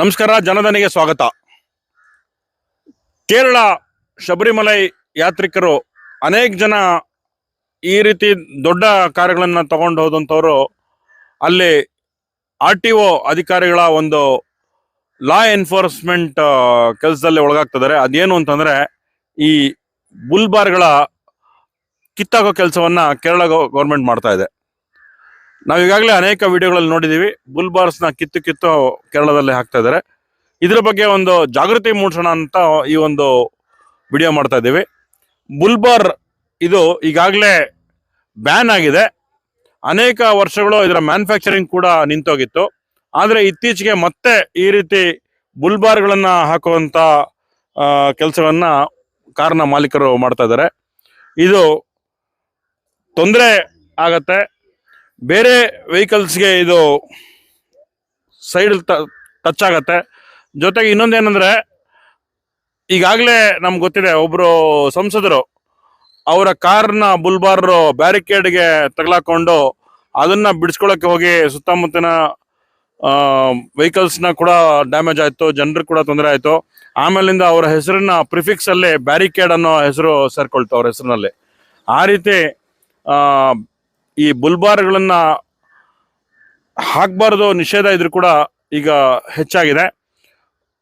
ನಮಸ್ಕಾರ, ಜನಧನಿಗೆ ಸ್ವಾಗತ. ಕೇರಳ ಶಬರಿಮಲೈ ಯಾತ್ರಿಕರು ಅನೇಕ ಜನ ಈ ರೀತಿ ದೊಡ್ಡ ಕಾರ್ಯಗಳನ್ನು ತಗೊಂಡು ಹೋದಂಥವ್ರು ಅಲ್ಲಿ ಆರ್ ಟಿ ಒ ಅಧಿಕಾರಿಗಳ ಒಂದು ಲಾ ಎನ್ಫೋರ್ಸ್ಮೆಂಟ್ ಕೆಲಸದಲ್ಲಿ ಒಳಗಾಗ್ತಿದ್ದಾರೆ. ಅದೇನು ಅಂತಂದ್ರೆ ಈ ಬುಲ್ಬಾರ್ಗಳ ಕಿತ್ತಾಗೋ ಕೆಲಸವನ್ನ ಕೇರಳ ಗೌರ್ಮೆಂಟ್ ಮಾಡ್ತಾ ಇದೆ. ನಾವು ಈಗಾಗಲೇ ಅನೇಕ ವಿಡಿಯೋಗಳಲ್ಲಿ ನೋಡಿದೀವಿ ಬುಲ್ಬಾರ್ಸ್ನ ಕಿತ್ತು ಕಿತ್ತು ಕೇರಳದಲ್ಲಿ ಹಾಕ್ತಾ ಇದ್ದಾರೆ. ಇದ್ರ ಬಗ್ಗೆ ಒಂದು ಜಾಗೃತಿ ಮೂಡಿಸೋಣ ಅಂತ ಈ ಒಂದು ವಿಡಿಯೋ ಮಾಡ್ತಾ ಇದ್ದೀವಿ. ಬುಲ್ಬಾರ್ ಇದು ಈಗಾಗಲೇ ಬ್ಯಾನ್ ಆಗಿದೆ. ಅನೇಕ ವರ್ಷಗಳು ಇದರ ಮ್ಯಾನುಫ್ಯಾಕ್ಚರಿಂಗ್ ಕೂಡ ನಿಂತೋಗಿತ್ತು. ಆದರೆ ಇತ್ತೀಚೆಗೆ ಮತ್ತೆ ಈ ರೀತಿ ಬುಲ್ಬಾರ್ಗಳನ್ನು ಹಾಕುವಂತ ಕೆಲಸವನ್ನು ಕಾರ್ನ ಮಾಲೀಕರು ಮಾಡ್ತಾ ಇದ್ದಾರೆ. ಇದು ತೊಂದರೆ ಆಗತ್ತೆ. ಬೇರೆ ವೆಹಿಕಲ್ಸ್ಗೆ ಇದು ಸೈಡ್ ಟಚ್ ಆಗತ್ತೆ. ಜೊತೆಗೆ ಇನ್ನೊಂದೇನಂದ್ರೆ ಈಗಾಗಲೇ ನಮ್ಗೆ ಗೊತ್ತಿದೆ, ಒಬ್ರು ಸಂಸದರು ಅವರ ಕಾರ್ನ ಬುಲ್ಬಾರ್ ಬ್ಯಾರಿಕೇಡ್ಗೆ ತಗಲಾಕೊಂಡು ಅದನ್ನ ಬಿಡಿಸ್ಕೊಳಕ್ಕೆ ಹೋಗಿ ಸುತ್ತಮುತ್ತಿನ ವೆಹಿಕಲ್ಸ್ನ ಕೂಡ ಡ್ಯಾಮೇಜ್ ಆಯಿತು, ಜನರಿಗೆ ಕೂಡ ತೊಂದರೆ ಆಯಿತು. ಆಮೇಲಿಂದ ಅವರ ಹೆಸರನ್ನ ಪ್ರಿಫಿಕ್ಸ್ ಅಲ್ಲಿ ಬ್ಯಾರಿಕೇಡ್ ಅನ್ನೋ ಹೆಸರು ಸೇರ್ಕೊಳ್ತು ಅವ್ರ ಹೆಸರಿನಲ್ಲಿ. ಆ ರೀತಿ ಈ ಬುಲ್ಬಾರ್ಗಳನ್ನ ಹಾಕಬಾರ್ದು ನಿಷೇಧ ಇದ್ರೂ ಕೂಡ ಈಗ ಹೆಚ್ಚಾಗಿದೆ.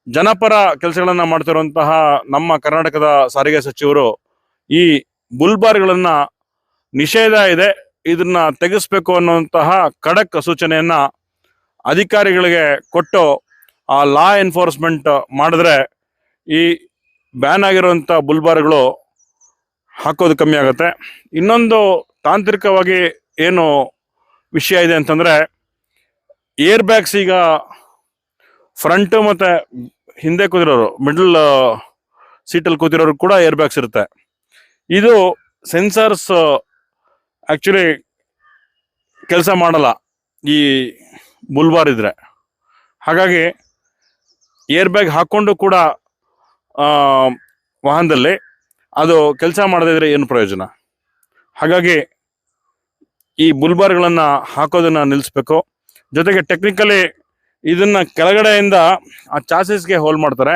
ಜನಪರ ಕೆಲಸಗಳನ್ನು ಮಾಡ್ತಿರುವಂತಹ ನಮ್ಮ ಕರ್ನಾಟಕದ ಸಾರಿಗೆ ಸಚಿವರು ಈ ಬುಲ್ಬಾರ್ಗಳನ್ನ ನಿಷೇಧ ಇದೆ, ಇದನ್ನ ತೆಗೆಸ್ಬೇಕು ಅನ್ನುವಂತಹ ಖಡಕ್ ಸೂಚನೆಯನ್ನ ಅಧಿಕಾರಿಗಳಿಗೆ ಕೊಟ್ಟು ಆ ಲಾ ಎನ್ಫೋರ್ಸ್ಮೆಂಟ್ ಮಾಡಿದ್ರೆ ಈ ಬ್ಯಾನ್ ಆಗಿರುವಂಥ ಬುಲ್ಬಾರ್ಗಳು ಹಾಕೋದು ಕಮ್ಮಿ ಆಗುತ್ತೆ. ಇನ್ನೊಂದು ತಾಂತ್ರಿಕವಾಗಿ ಏನು ವಿಷಯ ಇದೆ ಅಂತಂದ್ರೆ ಏರ್ ಬ್ಯಾಗ್ಸ್ ಈಗ ಫ್ರಂಟ್ ಮತ್ತೆ ಹಿಂದೆ ಕೂತಿರೋರು ಮಿಡಲ್ ಸೀಟಲ್ಲಿ ಕೂತಿರೋರು ಕೂಡ ಏರ್ ಬ್ಯಾಗ್ಸ್ ಇರುತ್ತೆ. ಇದು ಸೆನ್ಸರ್ಸ್ ಆ್ಯಕ್ಚುಲಿ ಕೆಲಸ ಮಾಡಲ್ಲ ಈ ಬುಲ್ಬಾರ್ ಇದ್ರೆ. ಹಾಗಾಗಿ ಏರ್ ಬ್ಯಾಗ್ ಹಾಕ್ಕೊಂಡು ಕೂಡ ವಾಹನದಲ್ಲಿ ಅದು ಕೆಲಸ ಮಾಡದೇ ಇದ್ರೆ ಏನು ಪ್ರಯೋಜನ? ಹಾಗಾಗಿ ಈ ಬುಲ್ಬಾರ್ಗಳನ್ನ ಹಾಕೋದನ್ನ ನಿಲ್ಲಿಸ್ಬೇಕು ಜೊತೆಗೆ ಟೆಕ್ನಿಕಲಿ ಇದನ್ನ ಕೆಳಗಡೆಯಿಂದ ಆ ಚಾಸಿಸ್ಗೆ ಹೋಲ್ ಮಾಡ್ತಾರೆ.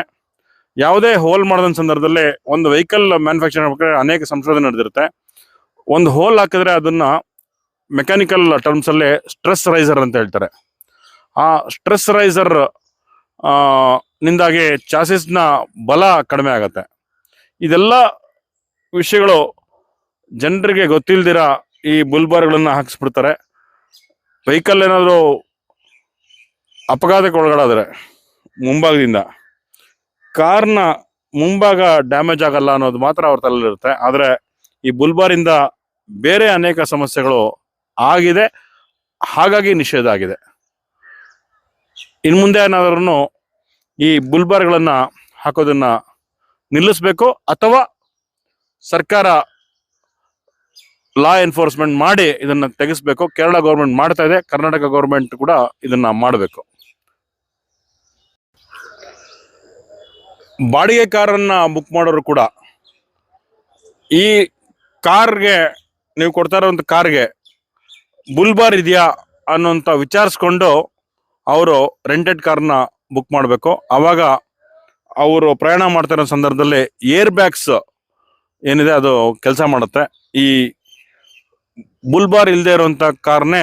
ಯಾವುದೇ ಹೋಲ್ ಮಾಡಿದ ಸಂದರ್ಭದಲ್ಲಿ ಒಂದು ವೆಹಿಕಲ್ ಮ್ಯಾನುಫ್ಯಾಕ್ಚರ್ ಮಾಡ್ಬೇಕಾದ್ರೆ ಅನೇಕ ಸಂಶೋಧನೆ ನಡೆದಿರುತ್ತೆ. ಒಂದು ಹೋಲ್ ಹಾಕಿದ್ರೆ ಅದನ್ನ ಮೆಕ್ಯಾನಿಕಲ್ ಟರ್ಮ್ಸ್ ಅಲ್ಲಿ ಸ್ಟ್ರೆಸ್ ರೈಸರ್ ಅಂತ ಹೇಳ್ತಾರೆ. ಆ ಸ್ಟ್ರೆಸ್ ರೈಸರ್ ನಿಂದಾಗಿ ಚಾಸಿಸ್ನ ಬಲ ಕಡಿಮೆ ಆಗತ್ತೆ. ಇದೆಲ್ಲ ವಿಷಯಗಳು ಜನರಿಗೆ ಗೊತ್ತಿಲ್ದಿರ ಈ ಬುಲ್ಬಾರ್ಗಳನ್ನು ಹಾಕಿಸ್ಬಿಡ್ತಾರೆ. ವೆಹಿಕಲ್ ಏನಾದರೂ ಅಪಘಾತಕ್ಕೆ ಒಳಗಡಾದ್ರೆ ಮುಂಭಾಗದಿಂದ. ಕಾರ್ನ ಮುಂಭಾಗ ಡ್ಯಾಮೇಜ್ ಆಗಲ್ಲ ಅನ್ನೋದು ಮಾತ್ರ ಅವ್ರ ತಲೆಯಲ್ಲಿರುತ್ತೆ ಆದರೆ ಈ ಬುಲ್ಬಾರಿಂದ ಬೇರೆ ಅನೇಕ ಸಮಸ್ಯೆಗಳು ಆಗಿದೆ. ಹಾಗಾಗಿ ನಿಷೇಧ ಆಗಿದೆ. ಇನ್ನು ಮುಂದೆ ಏನಾದ್ರೂ ಈ ಬುಲ್ಬಾರ್ಗಳನ್ನು ಹಾಕೋದನ್ನ ನಿಲ್ಲಿಸ್ಬೇಕು ಅಥವಾ ಸರ್ಕಾರ ಲಾ ಎನ್ಫೋರ್ಸ್ಮೆಂಟ್ ಮಾಡಿ ಇದನ್ನ ತೆಗೆಸಬೇಕು. ಕೇರಳ ಗೌರ್ಮೆಂಟ್ ಮಾಡ್ತಾ ಇದೆ. ಕರ್ನಾಟಕ ಗೌರ್ಮೆಂಟ್ ಕೂಡ ಇದನ್ನ ಮಾಡಬೇಕು. ಬಾಡಿಗೆ ಕಾರನ್ನ ಬುಕ್ ಮಾಡೋರು ಕೂಡ, ಈ ಕಾರ್ಗೆ, ನೀವು ಕೊಡ್ತಾ ಇರೋಂಥ ಕಾರ್ಗೆ ಬುಲ್ಬಾರ್ ಇದೆಯಾ ಅನ್ನೋಂಥ ವಿಚಾರಿಸ್ಕೊಂಡು ಅವರು ರೆಂಟೆಡ್ ಕಾರನ್ನ ಬುಕ್ ಮಾಡಬೇಕು. ಅವಾಗ ಅವರು ಪ್ರಯಾಣ ಮಾಡ್ತಾ ಇರೋ ಸಂದರ್ಭದಲ್ಲಿ ಏರ್ ಬ್ಯಾಗ್ಸ್ ಏನಿದೆ ಅದು ಕೆಲಸ ಮಾಡುತ್ತೆ. ಈ ಬುಲ್ಬಾರ್ ಇಲ್ಲದೆ ಇರುವಂತ ಕಾರ್ನೇ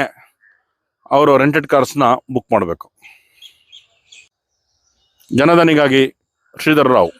ಅವರು ರೆಂಟೆಡ್ ಕಾರ್ಸ್ನ ಬುಕ್ ಮಾಡಬೇಕು. ಜನಧನಿಗಾಗಿ ಶ್ರೀಧರ್ ರಾವ್.